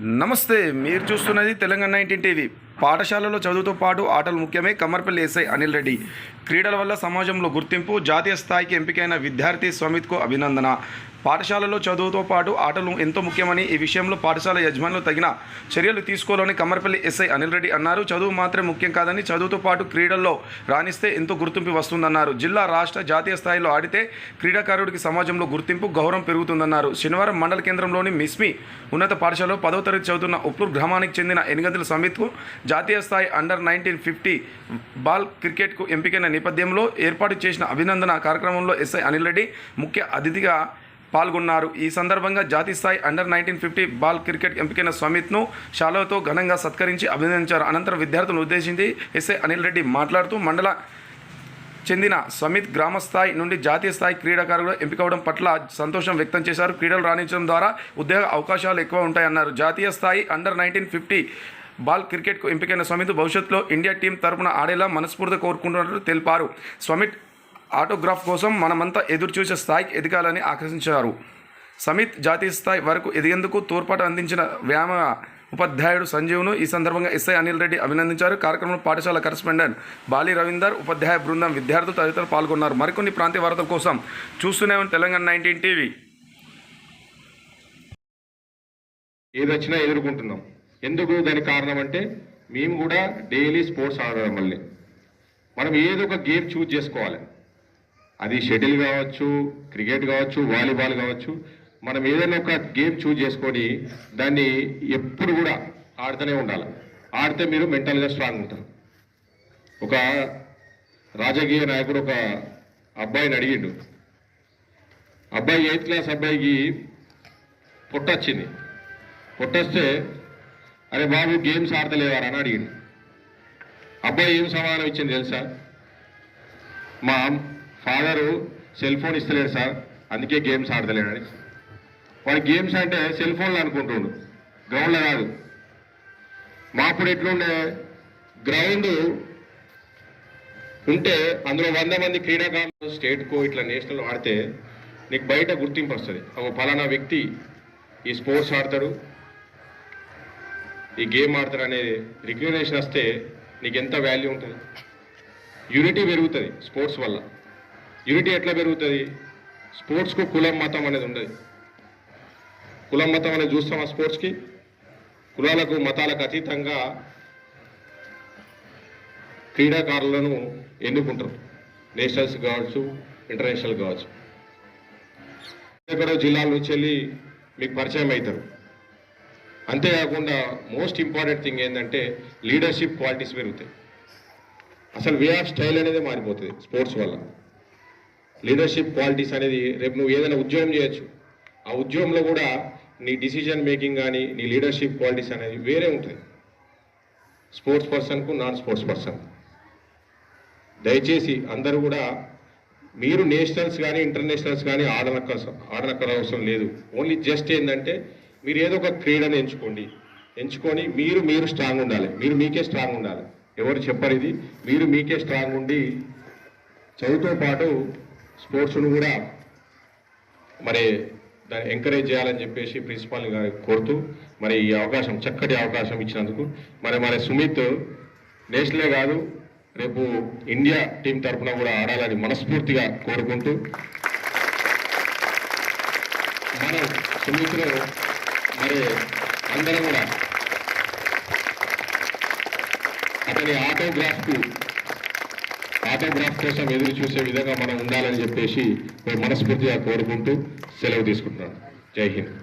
నమస్తే మీరు చూస్తున్నది తెలంగాణ నైన్టీన్ టీవీ. పాఠశాలలో చదువుతో పాటు ఆటలు ముఖ్యమే కమ్మర్పల్లి ఎస్ఐ అనిల్ రెడ్డి. క్రీడల వల్ల సమాజంలో గుర్తింపు జాతీయ స్థాయికి ఎంపికైన విద్యార్థి స్వమిత్కు అభినందన. పాఠశాలలో చదువుతో పాటు ఆటలు ఎంతో ముఖ్యమని ఈ విషయంలో పాఠశాల యజమానులు తగిన చర్యలు తీసుకోవాలని కమ్మర్పల్లి ఎస్ఐ అనిల్ రెడ్డి అన్నారు. చదువు మాత్రమే ముఖ్యం కాదని చదువుతో పాటు క్రీడల్లో రాణిస్తే ఎంతో గుర్తింపు వస్తుందన్నారు. జిల్లా రాష్ట్ర జాతీయ స్థాయిలో ఆడితే క్రీడాకారుడికి సమాజంలో గుర్తింపు గౌరవం పెరుగుతుందన్నారు. శనివారం మండల కేంద్రంలోని మిస్మి ఉన్నత పాఠశాలలో పదవ తరగతి చదువుతున్న ఉప్పూరు గ్రామానికి చెందిన ఎనిగంతుల సమిత్కు జాతీయ స్థాయి అండర్ నైన్టీన్ ఫిఫ్టీ బాల్ క్రికెట్కు ఎంపికైన నేపథ్యంలో ఏర్పాటు చేసిన అభినందన కార్యక్రమంలో ఎస్ఐ అనిల్ రెడ్డి ముఖ్య అతిథిగా పాల్గొన్నారు. ఈ సందర్భంగా జాతీయ స్థాయి under nineteen fifty ball cricket ఎంపికైన స్వామిత్ను షాలోతో ఘనంగా సత్కరించి అభినందించారు. అనంతరం విద్యార్థులను ఉద్దేశించి ఎస్ఐ అనిల్ రెడ్డి మాట్లాడుతూ మండల చెందిన సమిత్ గ్రామస్థాయి నుండి జాతీయ స్థాయి క్రీడాకారులు ఎంపికవడం పట్ల సంతోషం వ్యక్తం చేశారు. క్రీడలు రాణించడం ద్వారా ఉద్యోగ అవకాశాలు ఎక్కువ ఉంటాయన్నారు. జాతీయ స్థాయి అండర్ నైన్టీన్ ఫిఫ్టీ బాల్ క్రికెట్కు ఎంపికైన స్వమిత్ భవిష్యత్తులో ఇండియా టీం తరపున ఆడేలా మనస్ఫూర్తిగా కోరుకుంటున్నట్లు తెలిపారు. స్వమిత్ ఆటోగ్రాఫ్ కోసం మనమంతా ఎదురు చూసే స్థాయికి ఎదగాలని ఆకర్షించారు. సమిత్ జాతీయ స్థాయి వరకు ఎదిగేందుకు తోడ్పాటు అందించిన వ్యాయామ ఉపాధ్యాయుడు సంజీవ్ను ఈ సందర్భంగా ఎస్ఐ అనిల్ రెడ్డి అభినందించారు. కార్యక్రమంలో పాఠశాల కరస్పాండెంట్ బాలి రవీందర్ ఉపాధ్యాయ బృందం విద్యార్థులు తదితరులు పాల్గొన్నారు. మరికొన్ని ప్రాంతీయ వార్తల కోసం చూస్తూనే తెలంగాణ నైన్టీన్ టీవీ. ఏదొచ్చినా ఎదుర్కొంటున్నాం. ఎందుకు దానికి కారణం అంటే మేము కూడా డైలీ స్పోర్ట్స్ ఆడడం వల్లే. మనం ఏదో ఒక గేమ్ చూజ్ చేసుకోవాలి. అది షటిల్ కావచ్చు క్రికెట్ కావచ్చు వాలీబాల్ కావచ్చు మనం ఏదైనా ఒక గేమ్ చూజ్ చేసుకొని దాన్ని ఎప్పుడు కూడా ఆడుతూనే ఉండాలి. ఆడితే మీరు మెంటల్గా స్ట్రాంగ్ ఉంటారు ఒక రాజకీయ నాయకుడు ఒక అబ్బాయిని అడిగిండు. అబ్బాయి ఎయిత్ క్లాస్ అబ్బాయికి పొట్టొచ్చింది. పుట్టొస్తే అరే బాబు గేమ్స్ ఆడతలేవారా అని అడిగిండు. అబ్బాయి ఏం సమాధానం ఇచ్చింది తెలుసా? మా ఫాదరు సెల్ ఫోన్ ఇస్తలేడు సార్ అందుకే గేమ్స్ ఆడతలేడని వాడు గేమ్స్ అంటే సెల్ ఫోన్లో అనుకుంటుండు. గ్రౌండ్లో కాదు. మాప్పుడు ఎట్లుండే? గ్రౌండ్ ఉంటే అందులో వంద మంది క్రీడాకారులు స్టేట్కో ఇట్లా నేషనల్ ఆడితే నీకు బయట గుర్తింపు వస్తుంది. ఒక ఫలానా వ్యక్తి ఈ స్పోర్ట్స్ ఆడతాడు. ఈ గేమ్ ఆడతారు అనే రికగ్నేషన్ వస్తే నీకు ఎంత వాల్యూ ఉంటుంది? యూనిటీ పెరుగుతుంది స్పోర్ట్స్ వల్ల. యూనిటీ ఎట్లా పెరుగుతుంది? స్పోర్ట్స్కు కులం మతం అనేది ఉండదు. కులం మతం అనేది చూస్తాం ఆ స్పోర్ట్స్కి కులాలకు మతాలకు అతీతంగా క్రీడాకారులను ఎన్నుకుంటారు? నేషనల్స్ కావచ్చు ఇంటర్నేషనల్ కావచ్చు. ఎక్కడో జిల్లాల నుంచి వెళ్ళి మీకు పరిచయం అవుతారు. అంతేకాకుండా మోస్ట్ ఇంపార్టెంట్ థింగ్ ఏంటంటే లీడర్షిప్ క్వాలిటీస్ పెరుగుతాయి. అసలు వే ఆఫ్ స్టైల్ అనేది మారిపోతుంది స్పోర్ట్స్ వల్ల. లీడర్షిప్ క్వాలిటీస్ అనేది రేపు నువ్వు ఏదైనా ఉద్యోగం చేయొచ్చు. ఆ ఉద్యోగంలో కూడా నీ డిసిజన్ మేకింగ్ కానీ నీ లీడర్షిప్ క్వాలిటీస్ అనేది వేరే ఉంటుంది స్పోర్ట్స్ పర్సన్కు నాన్ స్పోర్ట్స్ పర్సన్ దయచేసి అందరూ కూడా మీరు నేషనల్స్ కానీ ఇంటర్నేషనల్స్ కానీ ఆడనక్క ఆడనక్కర అవసరం లేదు. ఓన్లీ జస్ట్ ఏంటంటే మీరు ఏదో ఒక క్రీడను ఎంచుకోండి. ఎంచుకొని మీరు మీరు స్ట్రాంగ్ ఉండాలి. మీరు మీకే స్ట్రాంగ్ ఉండాలి. ఎవరు చెప్పరు ఇది? మీరు మీకే స్ట్రాంగ్ ఉండి చదువుతో పాటు స్పోర్ట్స్ను కూడా మరి దాన్ని ఎంకరేజ్ చేయాలని చెప్పేసి ప్రిన్సిపాల్ కోరుతూ మరి ఈ అవకాశం చక్కటి అవకాశం ఇచ్చినందుకు. మరి మరి సుమిత్ నేషనలే కాదు రేపు ఇండియా టీం తరఫున కూడా ఆడాలని మనస్ఫూర్తిగా కోరుకుంటూ. మనం సుమిత్ను మరి అందరం కూడా. అతని ఆటోగ్రాఫ్కు ఆటోగ్రాఫ్ కోసం ఎదురు చూసే విధంగా మనం ఉండాలని చెప్పేసి మనస్ఫూర్తిగా కోరుకుంటూ సెలవు తీసుకుంటున్నాను. జై హింద్.